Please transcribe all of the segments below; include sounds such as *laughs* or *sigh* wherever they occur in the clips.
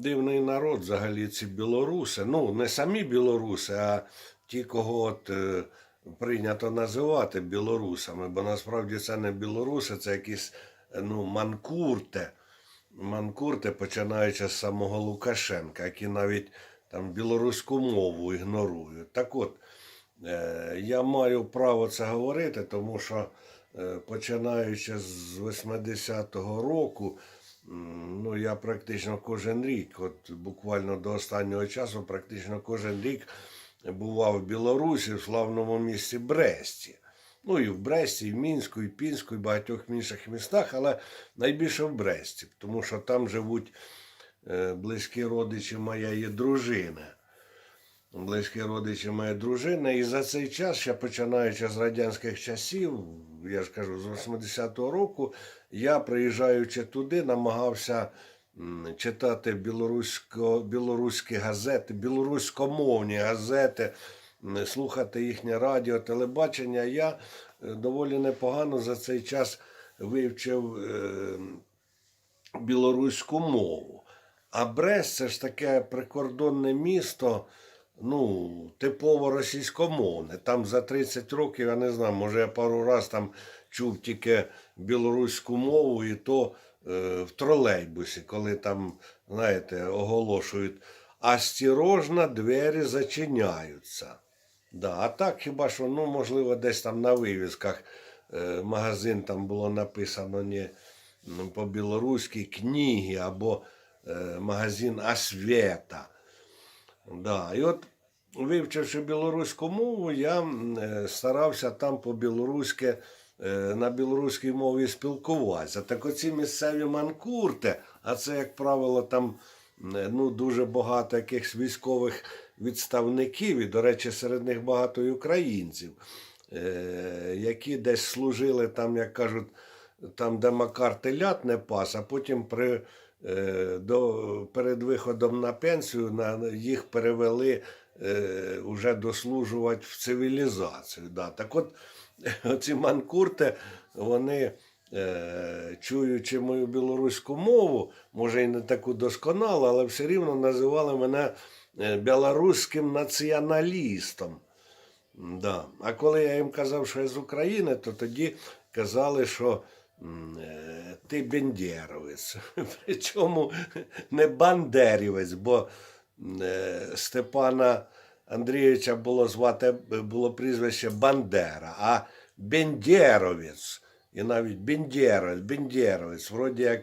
дивний народ взагалі ці білоруси. Ну, не самі білоруси, а ті, кого от, е, прийнято називати білорусами, бо насправді це не білоруси, це якісь ну, манкурти. Манкурти, починаючи з самого Лукашенка, які навіть там білоруську мову ігнорують. Так от, е, я маю право це говорити, тому що е, починаючи з 80-го року, ну я практично кожен рік, от буквально до останнього часу, практично кожен рік бував в Білорусі, в славному місті Бресті. Ну і в Бресті, і в Мінську, і Пінську, і багатьох інших містах, але найбільше в Бресті, тому що там живуть е, близькі родичі моєї дружини. Близькі родичі моєї дружини. І за цей час, ще починаючи з радянських часів, я ж кажу, з 80-го року, я, приїжджаючи туди, намагався читати білорусько, білоруські газети, білоруськомовні газети, слухати їхнє радіо, телебачення. Я е, доволі непогано за цей час вивчив е, білоруську мову. А Брест це ж таке прикордонне місто, ну, типово російськомовне. Там за 30 років, я не знаю, може я пару раз там чув тільки білоруську мову, і то е, в тролейбусі, коли там, знаєте, оголошують, осторожно, двері зачиняються. Да, а так хіба що, ну, можливо, десь там на вивісках е, магазин там було написано не по-білоруськи книги або е, магазин Освета. Да. І от, вивчивши білоруську мову, я е, старався там по-білоруськи, е, на білоруській мові спілкуватися. Так оці місцеві манкурти, а це, як правило, там е, ну, дуже багато якихось військових відставників, і, до речі, серед них багато і українців, які десь служили там, як кажуть, там, де Макар телят не пас, а потім при, до, перед виходом на пенсію на, їх перевели е, уже дослужувати в цивілізацію. Да. Так от, *laughs* оці манкурти, вони, е, чуючи мою білоруську мову, може і не таку досконалу, але все рівно називали мене е, білоруським націоналістом. Да. А коли я їм казав, що я з України, то тоді казали, що е, ти бендєровець. *laughs* Причому не бандерівець, бо е, Степана Андрійовича було звати було прізвище Бандера, а Бендєровець. І навіть Бендєровець, Бендєровець, вроді як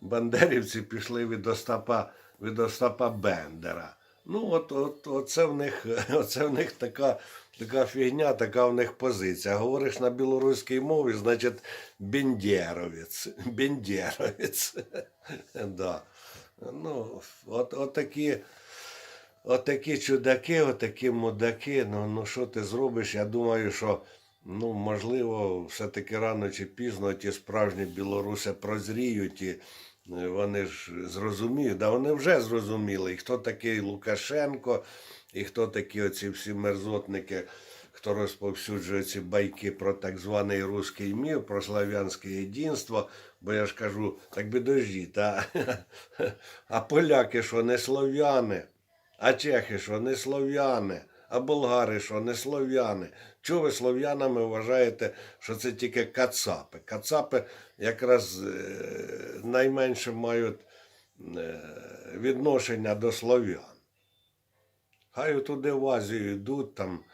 бандерівці пішли від Остапа, від Остапа Бендера. Ну, от, от, оце, в них, *laughs* оце в них така, така фігня, така в них позиція. Говориш на білоруській мові, значить бендєровець. *laughs* Бендєровець. *laughs* да. Ну, от, от такі. Отакі чудаки, отакі мудаки. Ну, ну що ти зробиш? Я думаю, що ну, можливо, все-таки рано чи пізно ті справжні білоруси прозріють і вони ж зрозуміють. Да вони вже зрозуміли, і хто такий Лукашенко, і хто такі оці всі мерзотники, хто розповсюджує ці байки про так званий руський мір, про слав'янське єдинство. Бо я ж кажу, так би дождіть, а, *laughs* а поляки що не слов'яни? А чехи що не слов'яни, а болгари що не слов'яни. Чого ви слов'янами вважаєте, що це тільки кацапи? Кацапи якраз е, найменше мають е, відношення до слов'ян. Хай туди в Азію йдуть, там,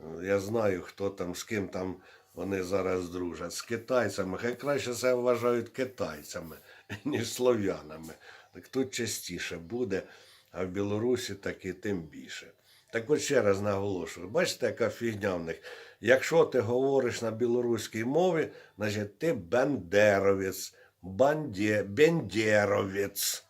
е, я знаю, хто там, з ким там вони зараз дружать, з китайцями. Хай краще себе вважають китайцями, *laughs* ніж слов'янами. Так тут частіше буде а в Білорусі так тим більше. Так от ще раз наголошую, бачите, яка фігня в них. Якщо ти говориш на білоруській мові, значить ти бендеровець, бандє, бендєровець.